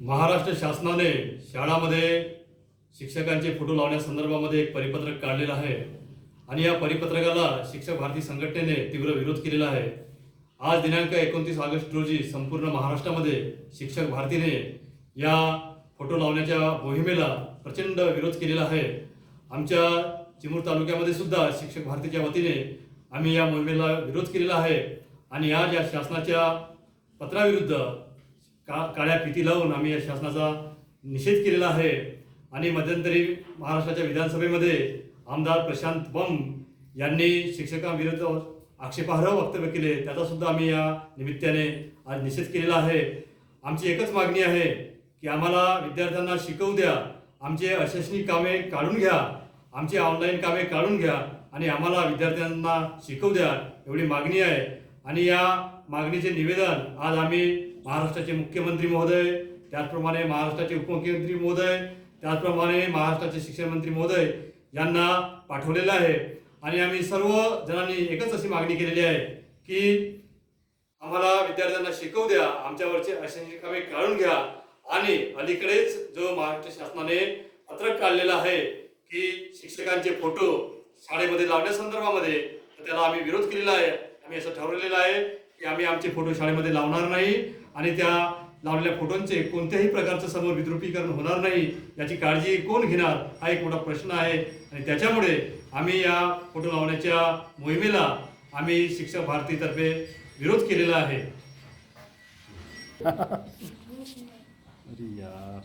महाराष्ट्र शासनाने शाळामध्ये शिक्षकांचे फोटो लावण्यासंदर्भामध्ये एक परिपत्रक काढलेलं आहे. आणि या परिपत्रकाला शिक्षक भारती संघटनेने तीव्र विरोध केलेला आहे. आज दिनांक एकोणतीस ऑगस्ट रोजी संपूर्ण महाराष्ट्रामध्ये शिक्षक भारतीने या फोटो लावण्याच्या मोहिमेला प्रचंड विरोध केलेला आहे. आमच्या चिमूर तालुक्यामध्ये सुद्धा शिक्षक भारतीच्या वतीने आम्ही या मोहिमेला विरोध केलेला आहे. आणि आज या शासनाच्या पत्राविरुद्ध का काळ्या फिती लावून आम्ही या शासनाचा निषेध केलेला आहे. आणि मध्यंतरी महाराष्ट्राच्या विधानसभेमध्ये आमदार प्रशांत बम यांनी शिक्षकांविरुद्ध आक्षेपार्ह वक्तव्य केले. त्याचा सुद्धा आम्ही या निमित्ताने आज निषेध केलेला आहे. आमची एकच मागणी आहे की आम्हाला विद्यार्थ्यांना शिकवू द्या. आमचे अशैक्षणिक कामे काढून घ्या. आमची ऑनलाईन कामे काढून घ्या. आणि आम्हाला विद्यार्थ्यांना शिकवू द्या. एवढी मागणी आहे. आणि या मागणीचे निवेदन आज आम्ही महाराष्ट्राचे मुख्यमंत्री महोदय त्याचप्रमाणे महाराष्ट्राचे उपमुख्यमंत्री महोदय त्याचप्रमाणे महाराष्ट्राचे शिक्षण मंत्री महोदय यांना पाठवलेलं आहे. आणि आम्ही सर्व जणांनी एकच अशी मागणी केलेली आहे की आम्हाला विद्यार्थ्यांना शिकवू द्या आमच्यावरचे अशैक्षणिक कामे काढून घ्या. आणि अलीकडेच जो महाराष्ट्र शासनाने पत्रक काढलेलं आहे की शिक्षकांचे फोटो शाळेमध्ये लावण्यासंदर्भामध्ये तर त्याला आम्ही विरोध केलेला आहे. आम्ही असं ठरवलेलं आहे की आम्ही आमचे फोटो शाळेमध्ये लावणार नाही आणि त्या लावलेल्या फोटोंचे कोणत्याही प्रकारचं समोर विद्रुपीकरण होणार नाही याची काळजी कोण घेणार हा एक मोठा प्रश्न आहे. आणि त्याच्यामुळे आम्ही या फोटो लावण्याच्या मोहिमेला आम्ही शिक्षक भारतीतर्फे विरोध केलेला आहे. अरे यार.